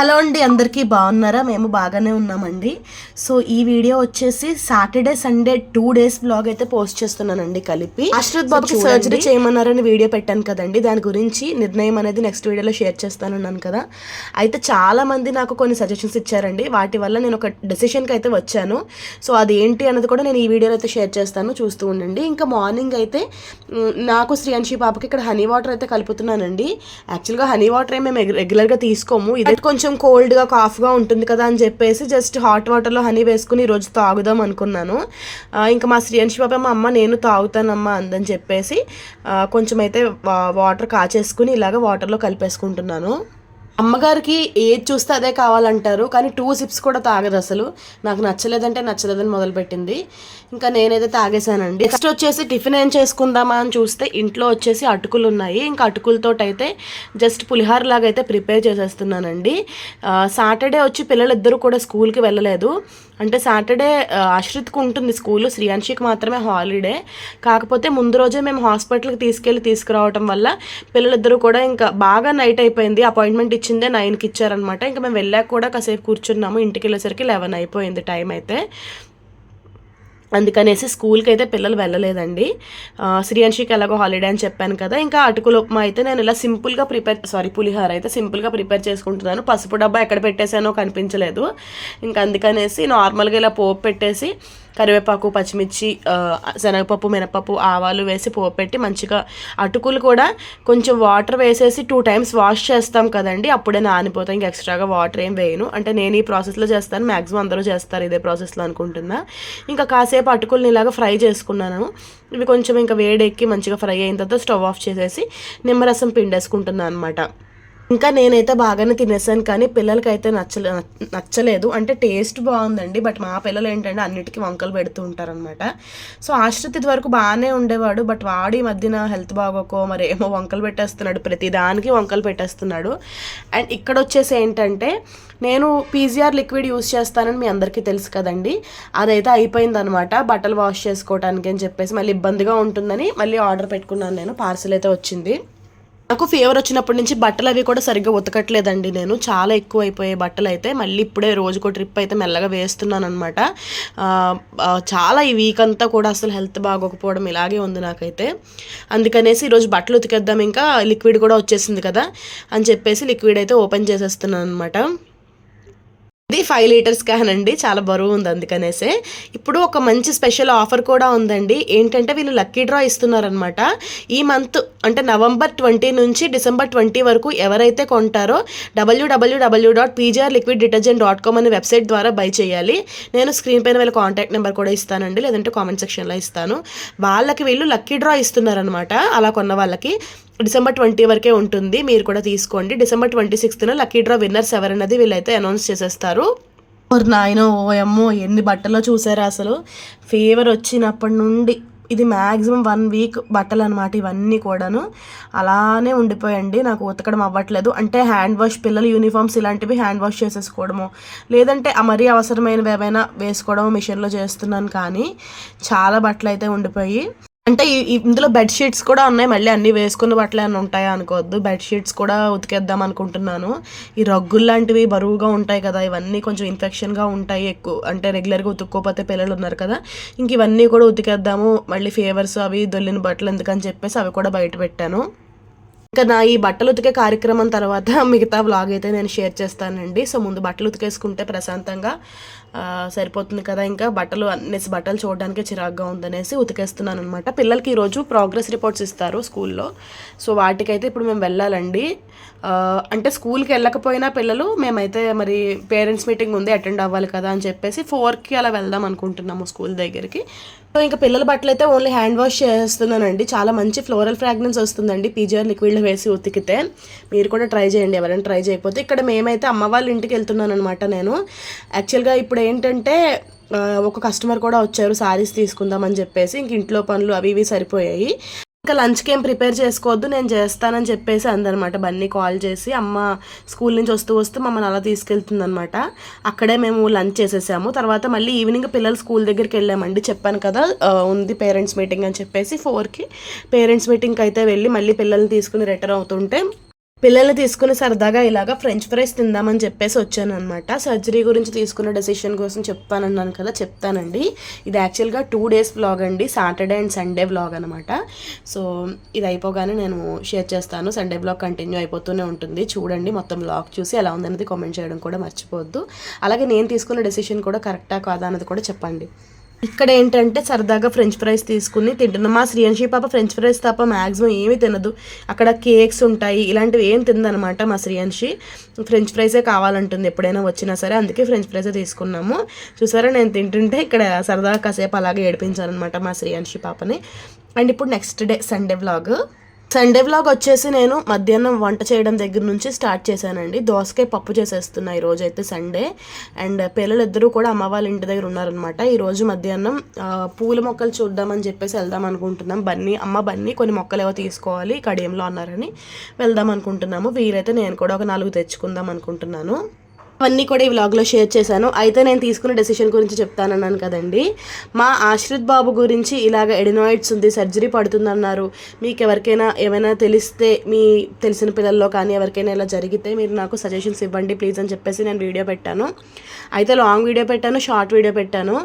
Hello అండి అందరికీ బాగున్నారా? మేము బాగానే ఉన్నామండి. సో ఈ వీడియో వచ్చేసి Saturday Sunday two days blog అయితే పోస్ట్ చేస్తున్నానండి కలిపి. అశ్రత్ బాబుకి సర్జరీ చేయమన్నారని వీడియో పెట్టాను కదండి. దాని గురించి నిర్ణయం అనేది నెక్స్ట్ వీడియోలో షేర్ చేస్తానన్నాను కదా. అయితే చాలా మంది నాకు కొన్ని సజెషన్స్ ఇచ్చారండి. వాటి వల్ల నేను ఒక డెసిషన్కి అయితే వచ్చాను. సో అది ఏంటి అన్నది కూడా నేను ఈ వీడియోలో అయితే షేర్ చేస్తాను. చూస్తూ ఉండండి. ఇంకా మార్నింగ్ అయితే నాకు శ్రీయాంశి పాపకి ఇక్కడ హనీ వాటర్ అయితే కలుపుతున్నానండి. యాక్చువల్గా హనీ వాటర్ మేము రెగ్యులర్గా తీసుకోము. ఇది కొంచెం కోల్డ్గా కాఫ్గా ఉంటుంది కదా అని చెప్పేసి జస్ట్ హాట్ వాటర్లో హనీ వేసుకుని ఈరోజు తాగుదాం అనుకున్నాను. ఇంకా మా శ్రీయాంశి పాప మా అమ్మ నేను తాగుతానమ్మా అందని చెప్పేసి కొంచెం అయితే వా- వాటర్ కాచేసుకుని ఇలాగ వాటర్లో కలిపేసుకుంటున్నాను. అమ్మగారికి ఏది చూస్తే అదే కావాలంటారు కానీ టూ సిప్స్ కూడా తాగదు అసలు. నాకు నచ్చలేదంటే నచ్చలేదని మొదలుపెట్టింది. ఇంకా నేనైతే తాగేశానండి. నెక్స్ట్ వచ్చేసి టిఫిన్ ఏం చేసుకుందామా అని చూస్తే ఇంట్లో వచ్చేసి అటుకులు ఉన్నాయి. ఇంకా అటుకులతో అయితే జస్ట్ పులిహార లాగా అయితే ప్రిపేర్ చేసేస్తున్నానండి. సాటర్డే వచ్చి పిల్లలిద్దరూ కూడా స్కూల్కి వెళ్ళలేదు. అంటే సాటర్డే అశ్రిత్కు ఉంటుంది స్కూల్ శ్రీయాంశికి మాత్రమే హాలిడే. కాకపోతే ముందు రోజే మేము హాస్పిటల్కి తీసుకెళ్ళి తీసుకురావటం వల్ల పిల్లలిద్దరూ కూడా ఇంకా బాగా నైట్ అయిపోయింది. అపాయింట్మెంట్ ఇచ్చి వచ్చిందే నైన్కి ఇచ్చారనమాట. ఇంకా మేము వెళ్ళాక కూడా కాసేపు కూర్చున్నాము. ఇంటికి వెళ్ళేసరికి లెవెన్ అయిపోయింది టైం అయితే. అందుకనేసి స్కూల్కి అయితే పిల్లలు వెళ్ళలేదండి. శ్రీయాంశికి ఎలాగో హాలిడే అని చెప్పాను కదా. ఇంకా అటుకుల ఉప్మా అయితే నేను ఇలా సింపుల్గా ప్రిపేర్ సారీ పులిహార అయితే సింపుల్గా ప్రిపేర్ చేసుకుంటున్నాను. పసుపు డబ్బా ఎక్కడ పెట్టేశానో కనిపించలేదు. ఇంకా అందుకనేసి నార్మల్గా ఇలా పోపు పెట్టేసి కరివేపాకు పచ్చిమిర్చి శనగపప్పు మినపప్పు ఆవాలు వేసి పోపెట్టి పెట్టి మంచిగా అటుకులు కూడా కొంచెం వాటర్ వేసేసి టూ టైమ్స్ వాష్ చేస్తాం కదండి. అప్పుడే నానిపోతాం ఇంకా ఎక్స్ట్రాగా వాటర్ ఏం వేయను. అంటే నేను ఈ ప్రాసెస్లో చేస్తాను. మ్యాక్సిమం అందరూ చేస్తారు ఇదే ప్రాసెస్లో అనుకుంటున్నా. ఇంకా కాసేపు అటుకుల్ని ఇలాగా ఫ్రై చేసుకున్నాను. ఇవి కొంచెం ఇంకా వేడెక్కి మంచిగా ఫ్రై అయిన తర్వాత స్టవ్ ఆఫ్ చేసేసి నిమ్మరసం పిండేసుకుంటున్నాను అనమాట ఇంకా నేనైతే బాగానే తినేసాను కానీ పిల్లలకైతే నచ్చలే నచ్చలేదు. అంటే టేస్ట్ బాగుందండి బట్ మా పిల్లలు ఏంటంటే అన్నిటికీ వంకలు పెడుతూ ఉంటారనమాట సో ఆశ్రితి వరకు బాగానే ఉండేవాడు బట్ వాడి మధ్యన హెల్త్ బాగోకో మరి ఏమో వంకలు పెట్టేస్తున్నాడు ప్రతి దానికి వంకలు పెట్టేస్తున్నాడు. అండ్ ఇక్కడ వచ్చేసి ఏంటంటే నేను పీజీఆర్ లిక్విడ్ యూస్ చేస్తానని మీ అందరికీ తెలుసు కదండి. అదైతే అయిపోయిందనమాట బట్టలు వాష్ చేసుకోవడానికి అని చెప్పేసి మళ్ళీ ఇబ్బందిగా ఉంటుందని మళ్ళీ ఆర్డర్ పెట్టుకున్నాను నేను పార్సల్ అయితే వచ్చింది. నాకు ఫీవర్ వచ్చినప్పటి నుంచి బట్టలు అవి కూడా సరిగ్గా ఉతకట్లేదండి నేను. చాలా ఎక్కువ అయిపోయాయి బట్టలు అయితే. మళ్ళీ ఇప్పుడే రోజుకో ట్రిప్ అయితే మెల్లగా వేస్తున్నాను అనమాట చాలా ఈ వీక్ అంతా కూడా అసలు హెల్త్ బాగోకపోవడం ఇలాగే ఉంది నాకైతే. అందుకనేసి ఈరోజు బట్టలు ఉతికేద్దాం ఇంకా. లిక్విడ్ కూడా వచ్చేసింది కదా అని చెప్పేసి లిక్విడ్ అయితే ఓపెన్ చేసేస్తున్నాను అనమాట ఇది ఫైవ్ లీటర్స్ క్యాన్ అండి. చాలా బరువు ఉంది అందుకనేసే. ఇప్పుడు ఒక మంచి స్పెషల్ ఆఫర్ కూడా ఉందండి. ఏంటంటే వీళ్ళు లక్కీ డ్రా ఇస్తున్నారనమాట ఈ మంత్ అంటే నవంబర్ ట్వంటీ నుంచి డిసెంబర్ ట్వంటీ వరకు ఎవరైతే కొంటారో డబ్ల్యూడబ్ల్యూడబ్ల్యూ dot PGR liquid detergent dot com అనే వెబ్సైట్ ద్వారా బై చేయాలి. నేను స్క్రీన్ పైన వీళ్ళ కాంటాక్ట్ నెంబర్ కూడా ఇస్తానండి. లేదంటే కామెంట్ సెక్షన్లో ఇస్తాను. వాళ్ళకి వీళ్ళు లక్కీ డ్రా ఇస్తున్నారనమాట అలా కొన్న వాళ్ళకి. డిసెంబర్ ట్వంటీ వరకే ఉంటుంది. మీరు కూడా తీసుకోండి. డిసెంబర్ ట్వంటీ సిక్స్త్న లక్కీ డ్రా విన్నర్స్ ఎవరన్నది వీళ్ళైతే అనౌన్స్ చేసేస్తారు. ఓర్ నాయనో ఓ అమ్మో ఎన్ని బట్టలో చూసారా అసలు? ఫీవర్ వచ్చినప్పటి నుండి ఇది మ్యాక్సిమం వన్ వీక్ బట్టలు అనమాట ఇవన్నీ కూడాను. అలానే ఉండిపోయండి. నాకు ఉతకడం అవ్వట్లేదు. అంటే హ్యాండ్ వాష్ పిల్లల యూనిఫామ్స్ ఇలాంటివి హ్యాండ్ వాష్ చేసేసుకోవడము. లేదంటే మరీ అవసరమైనవి ఏమైనా వేసుకోవడం మిషన్లో చేస్తున్నాను కానీ చాలా బట్టలు అయితే ఉండిపోయి. అంటే ఈ- ఇందులో బెడ్షీట్స్ కూడా ఉన్నాయి. మళ్ళీ అన్నీ వేసుకున్న బట్టలు అని ఉంటాయా అనుకోవద్దు. బెడ్షీట్స్ కూడా ఉతికేద్దాం అనుకుంటున్నాను. ఈ రగ్గులు లాంటివి బరువుగా ఉంటాయి కదా. ఇవన్నీ కొంచెం ఇన్ఫెక్షన్గా ఉంటాయి ఎక్కువ. అంటే రెగ్యులర్గా ఉతుక్కోపోతే పిల్లలు ఉన్నారు కదా. ఇంక ఇవన్నీ కూడా ఉతికేద్దాము. మళ్ళీ ఫేవర్స్ అవి దొల్లిన బట్టలు ఎందుకని చెప్పేసి అవి కూడా బయట పెట్టాను. ఇంకా నా ఈ బట్టలు ఉతికే కార్యక్రమం తర్వాత మిగతా వ్లాగ్ అయితే నేను షేర్ చేస్తానండి. సో ముందు బట్టలు ఉతికేసుకుంటే ప్రశాంతంగా సరిపోతుంది కదా. ఇంకా బట్టలు అన్నేసి బట్టలు చూడడానికి చిరాగ్గా ఉందనేసి ఉతికేస్తున్నాను అనమాట పిల్లలకి ఈరోజు ప్రోగ్రెస్ రిపోర్ట్స్ ఇస్తారు స్కూల్లో. సో వాటికైతే ఇప్పుడు మేము వెళ్ళాలండి. అంటే స్కూల్కి వెళ్ళకపోయినా పిల్లలు మేమైతే మరి పేరెంట్స్ మీటింగ్ ఉంది అటెండ్ అవ్వాలి కదా అని చెప్పేసి ఫోర్కి అలా వెళ్దాం అనుకుంటున్నాము స్కూల్ దగ్గరికి. సో ఇంకా పిల్లల బట్టలు అయితే ఓన్లీ హ్యాండ్ వాష్ చేస్తున్నానండి. చాలా మంచి ఫ్లోరల్ ఫ్రాగ్రెన్స్ వస్తుందండి. పీజీఆర్ లిక్విడ్లో వేసి ఉతికితే మీరు కూడా ట్రై చేయండి. ఎవరైనా ట్రై చేయకపోతే ఇక్కడ మేమైతే అమ్మ వాళ్ళ ఇంటికి వెళ్తున్నాను అనమాట నేను యాక్చువల్గా ఇప్పుడు ఏంటంటే ఒక కస్టమర్ కూడా వచ్చారు శారీస్ తీసుకుందామని చెప్పేసి ఇంక ఇంట్లో పనులు అవి ఇవి సరిపోయాయి. ఇంకా లంచ్కి ఏం ప్రిపేర్ చేసుకోవద్దు నేను చేస్తానని చెప్పేసి అందనమాట బన్నీ కాల్ చేసి అమ్మ స్కూల్ నుంచి వస్తూ వస్తూ మమ్మల్ని అలా తీసుకెళ్తుంది అనమాట అక్కడే మేము లంచ్ చేసేసాము. తర్వాత మళ్ళీ ఈవినింగ్ పిల్లలు స్కూల్ దగ్గరికి వెళ్ళామండి. చెప్పాను కదా ఉంది పేరెంట్స్ మీటింగ్ అని చెప్పేసి ఫోర్కి. పేరెంట్స్ మీటింగ్కి అయితే వెళ్ళి మళ్ళీ పిల్లల్ని తీసుకుని రిటర్న్ అవుతుంటే పిల్లల్ని తీసుకుని సరదాగా ఇలాగా ఫ్రెంచ్ ఫ్రైస్ తిందామని చెప్పేసి వచ్చాను అనమాట సర్జరీ గురించి తీసుకున్న డెసిషన్ కోసం చెప్తానన్నాను కదా చెప్తానండి. ఇది యాక్చువల్గా టూ డేస్ వ్లాగ్ అండి సాటర్డే అండ్ సండే వ్లాగ్ అనమాట సో ఇది అయిపోగానే నేను షేర్ చేస్తాను. సండే వ్లాగ్ కంటిన్యూ అయిపోతూనే ఉంటుంది. చూడండి మొత్తం వ్లాగ్ చూసి ఎలా ఉందన్నది కామెంట్ చేయడం కూడా మర్చిపోవద్దు. అలాగే నేను తీసుకున్న డెసిషన్ కూడా కరెక్టా కాదా అన్నది కూడా చెప్పండి. ఇక్కడ ఏంటంటే సరదాగా ఫ్రెంచ్ ఫ్రైస్ తీసుకుని తింటున్నాం. మా శ్రీయాంశి పాప ఫ్రెంచ్ ఫ్రైస్ తప్ప మ్యాక్సిమం ఏమీ తినదు. అక్కడ కేక్స్ ఉంటాయి. ఇలాంటివి ఏం తిందనమాట మా శ్రీయాంశి. ఫ్రెంచ్ ఫ్రైసే కావాలంటుంది ఎప్పుడైనా వచ్చినా సరే. అందుకే ఫ్రెంచ్ ఫ్రైసే తీసుకున్నాము. చూసారా నేను తింటుంటే ఇక్కడ సరదాగా కాసేపు అలాగే ఏడిపించానమాట మా శ్రీయాంశి పాపని. అండ్ ఇప్పుడు next day Sunday vlog. Sunday vlog వచ్చేసి నేను మధ్యాహ్నం వంట చేయడం దగ్గర నుంచి స్టార్ట్ చేశానండి. దోసకాయ పప్పు చేసేస్తున్నా ఈరోజు అయితే సండే అండ్ పిల్లలు ఇద్దరూ కూడా అమ్మ వాళ్ళ ఇంటి దగ్గర ఉన్నారనమాట ఈరోజు మధ్యాహ్నం పూల మొక్కలు చూద్దామని చెప్పేసి వెళ్దాం అనుకుంటున్నాం. బన్నీ అమ్మ బన్నీ కొన్ని మొక్కలు ఏవో తీసుకోవాలి కడియంలో అన్నారని వెళ్దాం అనుకుంటున్నాము. వీలైతే నేను కూడా ఒక నాలుగు తెచ్చుకుందాం అనుకుంటున్నాను. అవన్నీ కూడా ఈ వ్లాగ్లో షేర్ చేశాను. అయితే నేను తీసుకున్న డెసిషన్ గురించి చెప్తానన్నాను కదండి. మా ఆశ్రిత్ బాబు గురించి ఇలాగ ఎడినాయిడ్స్ ఉంది సర్జరీ పడుతుందన్నారు. మీకు ఎవరికైనా ఏమైనా తెలిస్తే మీ తెలిసిన పిల్లల్లో కానీ ఎవరికైనా ఇలా జరిగితే మీరు నాకు సజెషన్స్ ఇవ్వండి ప్లీజ్ అని చెప్పేసి నేను వీడియో పెట్టాను. అయితే లాంగ్ వీడియో పెట్టాను షార్ట్ వీడియో పెట్టాను.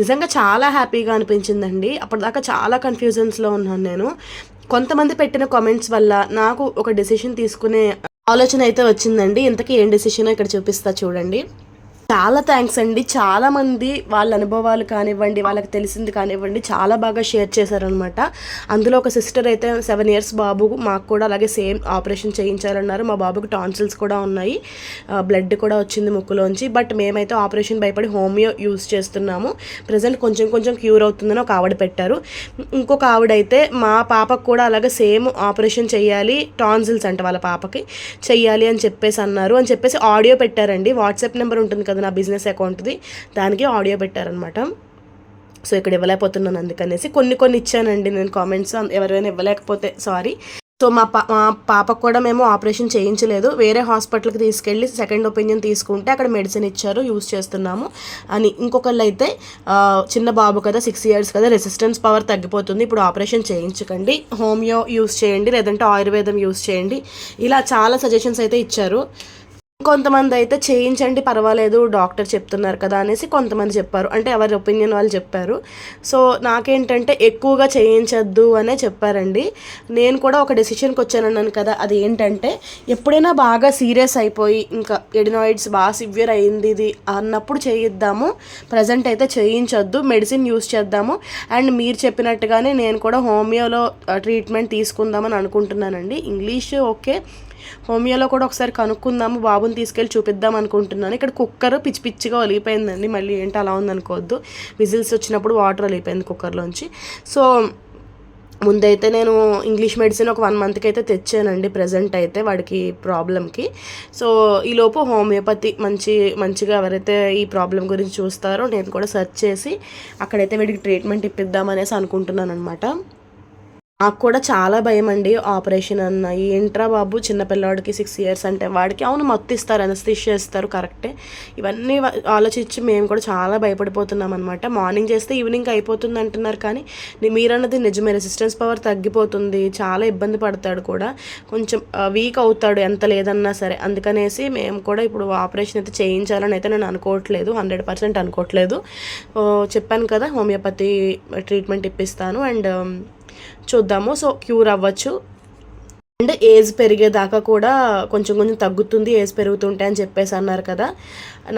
నిజంగా చాలా హ్యాపీగా అనిపించిందండి. అప్పటిదాకా చాలా కన్ఫ్యూజన్స్లో ఉన్నాను నేను. కొంతమంది పెట్టిన కామెంట్స్ వల్ల నాకు ఒక డెసిషన్ తీసుకునే ఆలోచన అయితే వచ్చిందండి. ఇంతకీ ఏం డెసిషన్ ఇక్కడ చూపిస్తా చూడండి. చాలా థ్యాంక్స్ అండి. చాలామంది వాళ్ళ అనుభవాలు కానివ్వండి వాళ్ళకి తెలిసింది కానివ్వండి చాలా బాగా షేర్ చేశారనమాట అందులో ఒక సిస్టర్ అయితే సెవెన్ ఇయర్స్ బాబు మాకు కూడా అలాగే సేమ్ ఆపరేషన్ చేయించారన్నారు. మా బాబుకి టాన్సిల్స్ కూడా ఉన్నాయి. బ్లడ్ కూడా వచ్చింది ముక్కులోంచి. బట్ మేమైతే ఆపరేషన్ భయపడి హోమియో యూస్ చేస్తున్నాము. ప్రజెంట్ కొంచెం కొంచెం క్యూర్ అవుతుందని ఒక ఆవిడ పెట్టారు. ఇంకొక ఆవిడైతే మా పాపకు కూడా అలాగే సేమ్ ఆపరేషన్ చేయాలి టాన్సిల్స్ అంట వాళ్ళ పాపకి చెయ్యాలి అని చెప్పేసి అన్నారు. అని చెప్పేసి ఆడియో పెట్టారండి. వాట్సాప్ నెంబర్ ఉంటుంది కదా నా బిజినెస్ అకౌంట్ది దానికి ఆడియో పెట్టారనమాట. సో ఇక్కడ ఇవ్వలేకపోతున్నాను అందుకనేసి కొన్ని కొన్ని ఇచ్చానండి నేను కామెంట్స్ ఎవరైనా ఇవ్వలేకపోతే సారీ. సో మా పా మా పాపకు కూడా మేము ఆపరేషన్ చేయించలేదు. వేరే హాస్పిటల్కి తీసుకెళ్ళి సెకండ్ ఒపీనియన్ తీసుకుంటే అక్కడ మెడిసిన్ ఇచ్చారు యూస్ చేస్తున్నాము అని. ఇంకొకళ్ళు అయితే చిన్న బాబు కదా సిక్స్ ఇయర్స్ కదా రెసిస్టెన్స్ పవర్ తగ్గిపోతుంది ఇప్పుడు ఆపరేషన్ చేయించకండి. హోమియో యూస్ చేయండి లేదంటే ఆయుర్వేదం యూస్ చేయండి. ఇలా చాలా సజెషన్స్ అయితే ఇచ్చారు. కొంతమంది అయితే చేయించండి పర్వాలేదు డాక్టర్ చెప్తున్నారు కదా అనేసి కొంతమంది చెప్పారు. అంటే ఎవరి ఒపీనియన్ వాళ్ళు చెప్పారు. సో నాకేంటంటే ఎక్కువగా చేయించద్దు అనే చెప్పారండి. నేను కూడా ఒక డెసిషన్కి వచ్చానన్నాను కదా అది ఏంటంటే ఎప్పుడైనా బాగా సీరియస్ అయిపోయి ఇంకా ఎడినాయిడ్స్ బాగా సివియర్ అయింది ఇది అన్నప్పుడు చేయిద్దాము. ప్రజెంట్ అయితే చేయించొద్దు మెడిసిన్ యూస్ చేద్దాము. అండ్ మీరు చెప్పినట్టుగానే నేను కూడా హోమియోలో ట్రీట్మెంట్ తీసుకుందామని అనుకుంటున్నానండి. English okay. హోమియోలో కూడా ఒకసారి కనుక్కుందాము బాబుని తీసుకెళ్ళి చూపిద్దాం అనుకుంటున్నాను. ఇక్కడ కుక్కర్ పిచ్చి పిచ్చిగా ఒలిగిపోయిందండి మళ్ళీ ఏంటి అలా ఉందనుకోవద్దు విజిల్స్ వచ్చినప్పుడు వాటర్ ఒలిగిపోయింది కుక్కర్లోంచి. సో ముందైతే నేను ఇంగ్లీష్ మెడిసిన్ ఒక వన్ మంత్కి అయితే తెచ్చానండి ప్రజెంట్ అయితే వాడికి ప్రాబ్లంకి సో ఈలోపు హోమియోపతి మంచి మంచిగా ఎవరైతే ఈ ప్రాబ్లం గురించి చూస్తారో నేను కూడా సెర్చ్ చేసి అక్కడైతే వీడికి ట్రీట్మెంట్ ఇప్పిద్దామనేసి అనుకుంటున్నాను అనమాట నాకు కూడా చాలా భయం అండి ఆపరేషన్ అన్న. ఏంట్రా బాబు చిన్నపిల్లవాడికి సిక్స్ ఇయర్స్ అంటే వాడికి అవును మత్తు ఇస్తారు అనస్థిష్ చేస్తారు కరెక్టే ఇవన్నీ ఆలోచించి మేము కూడా చాలా భయపడిపోతున్నాం అనమాట మార్నింగ్ చేస్తే ఈవినింగ్ అయిపోతుంది అంటున్నారు కానీ మీరన్నది నిజమే. రెసిస్టెన్స్ పవర్ తగ్గిపోతుంది. చాలా ఇబ్బంది పడతాడు కూడా. కొంచెం వీక్ అవుతాడు ఎంత లేదన్నా సరే. అందుకనేసి మేము కూడా ఇప్పుడు ఆపరేషన్ అయితే చేయించాలని అయితే నేను అనుకోవట్లేదు. హండ్రెడ్ పర్సెంట్ అనుకోవట్లేదు. చెప్పాను కదా హోమియోపతి ట్రీట్మెంట్ ఇప్పిస్తాను. అండ్ చూద్దాము. సో క్యూర్ అవ్వచ్చు. అండ్ ఏజ్ పెరిగేదాకా కూడా కొంచెం కొంచెం తగ్గుతుంది ఏజ్ పెరుగుతుంటే అని చెప్పేసి అన్నారు కదా.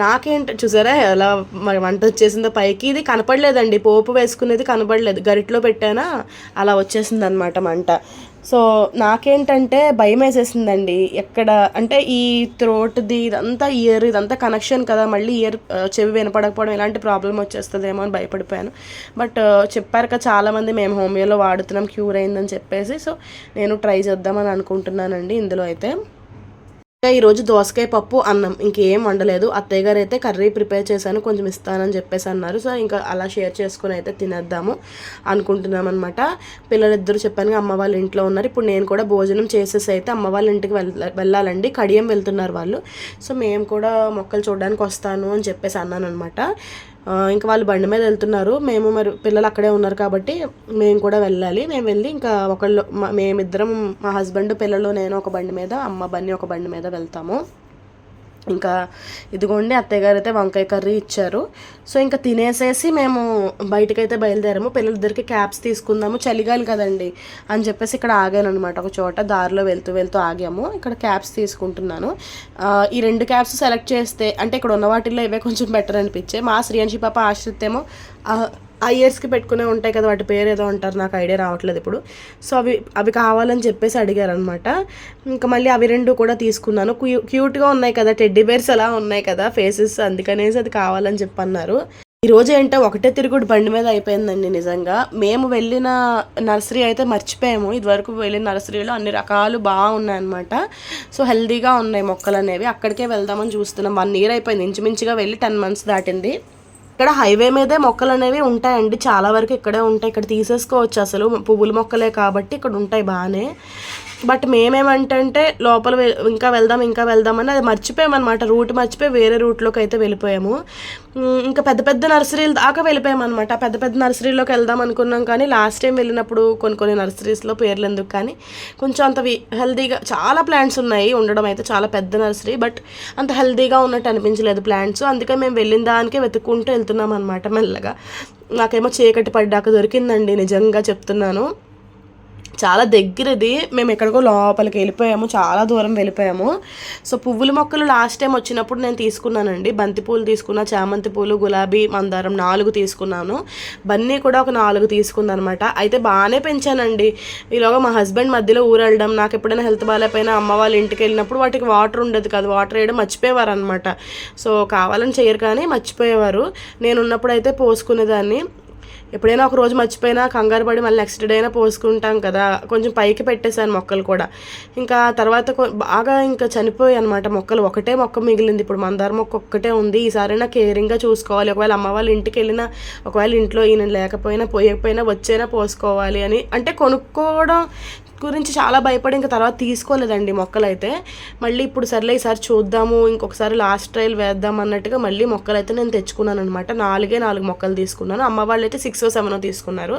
నాకేంటి చూసారా? ఎలా మరి వంట వచ్చేసిందో పైకి. ఇది కనపడలేదండి. పోపు వేసుకునేది కనపడలేదు. గరిట్లో పెట్టానా? అలా వచ్చేసింది అనమాట మంట. సో నాకేంటంటే భయం వేసేసిందండి ఎక్కడ అంటే ఈ త్రోట్ది ఇదంతా ఇయర్ ఇదంతా కనెక్షన్ కదా మళ్ళీ ఇయర్ చెవి వినపడకపోవడం ఇలాంటి ప్రాబ్లం వచ్చేస్తుందేమో అని భయపడిపోయాను. బట్ చెప్పారు కదా చాలామంది మేము హోమియోలో వాడుతున్నాం క్యూర్ అయిందని చెప్పేసి. సో నేను ట్రై చేద్దామని అనుకుంటున్నానండి ఇందులో అయితే. ఈరోజు దోసకాయ పప్పు అన్నం. ఇంకేం వండలేదు. అత్తయ్య గారు అయితే కర్రీ ప్రిపేర్ చేశాను. కొంచెం ఇస్తానని చెప్పేసి అన్నారు. సో ఇంకా అలా షేర్ చేసుకుని అయితే తినేద్దాము అనుకుంటున్నాం అనమాట పిల్లలిద్దరు చెప్పాను అమ్మ వాళ్ళ ఇంట్లో ఉన్నారు. ఇప్పుడు నేను కూడా భోజనం చేసేసి అయితే అమ్మ వాళ్ళ ఇంటికి వెళ్ళాలండి. కడియం వెళ్తున్నారు వాళ్ళు. సో మేము కూడా మొక్కలు చూడడానికి వస్తాను అని చెప్పేసి అన్నాను అనమాట ఇంకా వాళ్ళు బండి మీద వెళ్తున్నారు. మేము మరి పిల్లలు అక్కడే ఉన్నారు కాబట్టి మేము కూడా వెళ్ళాలి. మేము వెళ్ళి ఇంకా ఒకళ్ళు మేమిద్దరం మా హస్బెండ్ పిల్లలు నేను ఒక బండి మీద అమ్మ బన్నీ ఒక బండి మీద వెళ్తాము. ఇంకా ఇదిగోండి అత్తయ్య గారు అయితే వంకాయ కర్రీ ఇచ్చారు. సో ఇంకా తినేసేసి మేము బయటకైతే బయలుదేరాము. పిల్లలిద్దరికి క్యాబ్స్ తీసుకుందాము. చలిగాలి కదండి అని చెప్పేసి ఇక్కడ ఆగాను అనమాట ఒక చోట దారిలో వెళ్తూ వెళ్తూ ఆగాము. ఇక్కడ క్యాబ్స్ తీసుకుంటున్నాను. ఈ రెండు క్యాబ్స్ సెలెక్ట్ చేస్తే అంటే ఇక్కడ ఉన్న వాటిల్లో ఇవే కొంచెం బెటర్ అనిపించే. మా శ్రీయాంశి పాప ఆశ్రిత్ ఏమో ఆ, ఇయర్స్కి పెట్టుకునే ఉంటాయి కదా వాటి పేరు ఏదో అంటారు నాకు ఐడియా రావట్లేదు ఇప్పుడు. సో అవి అవి కావాలని చెప్పేసి అడిగారనమాట. ఇంకా మళ్ళీ అవి రెండు కూడా తీసుకున్నాను. క్యూ క్యూట్గా ఉన్నాయి కదా టెడ్డీ బేర్స్ అలా ఉన్నాయి కదా ఫేసెస్ అందుకనేసి అది కావాలని చెప్పి అన్నారు ఈ రోజు ఏంటో ఒకటే తిరుగుడు బండి మీద అయిపోయిందండి నిజంగా. మేము వెళ్ళిన నర్సరీ అయితే మర్చిపోయాము. ఇదివరకు వెళ్ళిన నర్సరీలో అన్ని రకాలు బాగా ఉన్నాయన్నమాట సో హెల్దీగా ఉన్నాయి మొక్కలు అనేవి అక్కడికే వెళ్దామని చూస్తున్నాం. వన్ ఇయర్ అయిపోయింది. ఇంచుమించుగా వెళ్ళి టెన్ మంత్స్ దాటింది. ఇక్కడ హైవే మీదే మొక్కలు అనేవి ఉంటాయండి. చాలా వరకు ఇక్కడే ఉంటాయి. ఇక్కడ తీసేసుకోవచ్చు. అసలు పువ్వుల మొక్కలే కాబట్టి ఇక్కడ ఉంటాయి బాగానే. బట్ మేమేమంటే లోపల వె- ఇంకా వెళ్దాం ఇంకా వెళ్దామని అది మర్చిపోయామన్నమాట. రూట్ మర్చిపోయి వేరే రూట్లోకి అయితే వెళ్ళిపోయాము. ఇంకా పెద్ద పెద్ద నర్సరీలు దాకా వెళ్ళిపోయామన్నమాట. పెద్ద పెద్ద నర్సరీలోకి వెళ్దాం అనుకున్నాం కానీ లాస్ట్ టైం వెళ్ళినప్పుడు కొన్ని కొన్ని నర్సరీస్లో పేర్లు ఎందుకు కానీ కొంచెం అంత హెల్తీగా చాలా ప్లాంట్స్ ఉన్నాయి. ఉండడం అయితే చాలా పెద్ద నర్సరీ బట్ అంత హెల్దీగా ఉన్నట్టు అనిపించలేదు ప్లాంట్స్. అందుకే మేము వెళ్ళిన దానికే వెతుక్కుంటూ వెళ్తున్నాం అనమాట మెల్లగా. నాకేమో చీకటి పడ్డాక దొరికిందండి నిజంగా చెప్తున్నాను. చాలా దగ్గరది మేము ఎక్కడికో లోపలికి వెళ్ళిపోయాము చాలా దూరం వెళ్ళిపోయాము. సో పువ్వుల మొక్కలు లాస్ట్ టైం వచ్చినప్పుడు నేను తీసుకున్నానండి. బంతి పూలు తీసుకున్నా చామంతి పూలు గులాబీ మందారం నాలుగు తీసుకున్నాను. బన్నీ కూడా ఒక నాలుగు తీసుకుందనమాట. అయితే బాగానే పెంచానండి. ఈలోగా మా హస్బెండ్ మధ్యలో ఊరు వెళ్ళడం నాకు ఎప్పుడైనా హెల్త్ బాగాలేకపోయినా అమ్మ వాళ్ళ ఇంటికి వెళ్ళినప్పుడు వాటికి వాటర్ ఉండదు కదా వాటర్ వేయడం మర్చిపోయేవారు అనమాట సో కావాలని చేయరు కానీ మర్చిపోయేవారు. నేను ఉన్నప్పుడు అయితే పోసుకునేదాన్ని. ఎప్పుడైనా ఒక రోజు మర్చిపోయినా కంగారు పడి మళ్ళీ నెక్స్ట్ డే అయినా పోసుకుంటాం కదా. కొంచెం పైకి పెట్టేశాను మొక్కలు కూడా. ఇంకా తర్వాత బాగా ఇంకా చనిపోయాయి అనమాట మొక్కలు. ఒకటే మొక్క మిగిలింది. ఇప్పుడు మందార మొక్క ఒక్కటే ఉంది. ఈసారైనా కేరింగ్గా చూసుకోవాలి. ఒకవేళ అమ్మ వాళ్ళ ఇంటికి వెళ్ళినా ఒకవేళ ఇంట్లో ఈయన లేకపోయినా పోయకపోయినా వచ్చైనా పోసుకోవాలి అని. అంటే కొనుక్కోవడం గురించి చాలా భయపడి ఇంకా తర్వాత తీసుకోలేదండి మొక్కలు అయితే మళ్ళీ ఇప్పుడు సర్లే ఈసారి చూద్దాము ఇంకొకసారి లాస్ట్ ట్రయల్ వేద్దాం అన్నట్టుగా మళ్ళీ మొక్కలు అయితే నేను తెచ్చుకున్నాను అనమాట నాలుగే నాలుగు మొక్కలు తీసుకున్నాను. అమ్మ వాళ్ళు అయితే సిక్స్ సెవెన్ తీసుకున్నారు.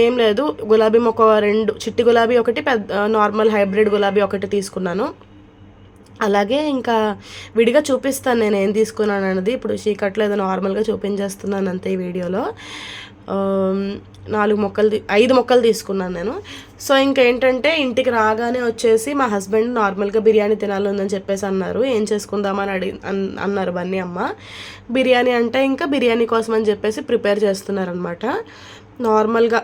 ఏం లేదు గులాబీ మొక్క రెండు చిట్టి గులాబీ ఒకటి పెద్ద నార్మల్ హైబ్రిడ్ గులాబీ ఒకటి తీసుకున్నాను. అలాగే ఇంకా విడిగా చూపిస్తాను నేను ఏం తీసుకున్నాను అన్నది. ఇప్పుడు చీకట్లో ఏదో నార్మల్గా చూపించేస్తున్నాను అంతే ఈ వీడియోలో. నాలుగు మొక్కలు ఐదు మొక్కలు తీసుకున్నాను నేను. సో ఇంకేంటంటే ఇంటికి రాగానే వచ్చేసి మా హస్బెండ్ నార్మల్గా బిర్యానీ తినాలి ఉందని చెప్పేసి అన్నారు. ఏం చేసుకుందామని అడిగి అన్- అన్నారు బన్నీ అమ్మ. బిర్యానీ అంటే ఇంకా బిర్యానీ కోసం అని చెప్పేసి ప్రిపేర్ చేస్తున్నారనమాట నార్మల్గా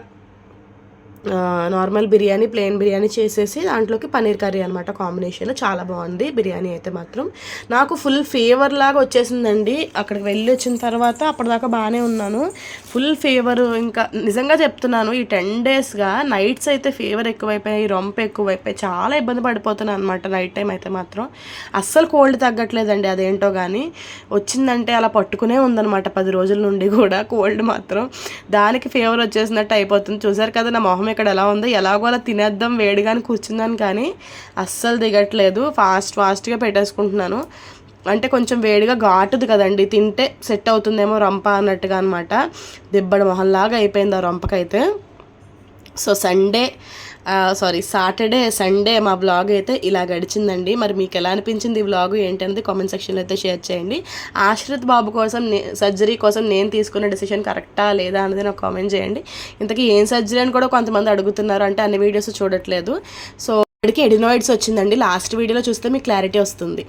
నార్మల్ బిర్యానీ ప్లెయిన్ బిర్యానీ చేసేసి దాంట్లోకి పన్నీర్ కర్రీ అనమాట కాంబినేషన్ చాలా బాగుంది బిర్యానీ అయితే మాత్రం. నాకు ఫుల్ ఫీవర్ లాగా వచ్చేసిందండి. అక్కడికి వెళ్ళి వచ్చిన తర్వాత అప్పటిదాకా బాగానే ఉన్నాను. ఫుల్ ఫీవర్ ఇంకా నిజంగా చెప్తున్నాను ఈ టెన్ డేస్గా నైట్స్ అయితే ఫీవర్ ఎక్కువైపోయాయి రొంప ఎక్కువైపోయి చాలా ఇబ్బంది పడిపోతున్నాను అనమాట నైట్ టైం అయితే మాత్రం. అస్సలు కోల్డ్ తగ్గట్లేదండి అదేంటో కానీ వచ్చిందంటే అలా పట్టుకునే ఉందన్నమాట పది రోజుల నుండి కూడా కోల్డ్ మాత్రం. దానికి ఫీవర్ వచ్చేసినట్టు అయిపోతుంది. చూసారు కదా నా మొహం ఇక్కడ ఎలా ఉందో ఎలాగో అలా తినేద్దాం వేడిగాని కూర్చుందాను కానీ అస్సలు దిగట్లేదు. ఫాస్ట్ ఫాస్ట్గా పెట్టేసుకుంటున్నాను. అంటే కొంచెం వేడిగా ఘాటుది కదండి తింటే సెట్ అవుతుందేమో రంప అన్నట్టుగా అనమాట దిబ్బడి మొహంలాగా అయిపోయింది ఆ రంపకైతే. So Sunday sorry Saturday Sunday మా బ్లాగ్ అయితే ఇలా గడిచిందండి. మరి మీకు ఎలా అనిపించింది ఈ బ్లాగ్ ఏంటి అనేది కామెంట్ సెక్షన్లో అయితే షేర్ చేయండి. ఆశ్రిత్ బాబు కోసం సర్జరీ కోసం నేను తీసుకున్న డెసిషన్ కరెక్టా లేదా అనేది నాకు కామెంట్ చేయండి. ఇంతకీ ఏం సర్జరీ అని కూడా కొంతమంది అడుగుతున్నారు అంటే అన్ని వీడియోస్ చూడట్లేదు. సో ఇక్కడికి ఎడినాయిడ్స్ వచ్చిందండి. లాస్ట్ వీడియోలో చూస్తే మీకు క్లారిటీ వస్తుంది.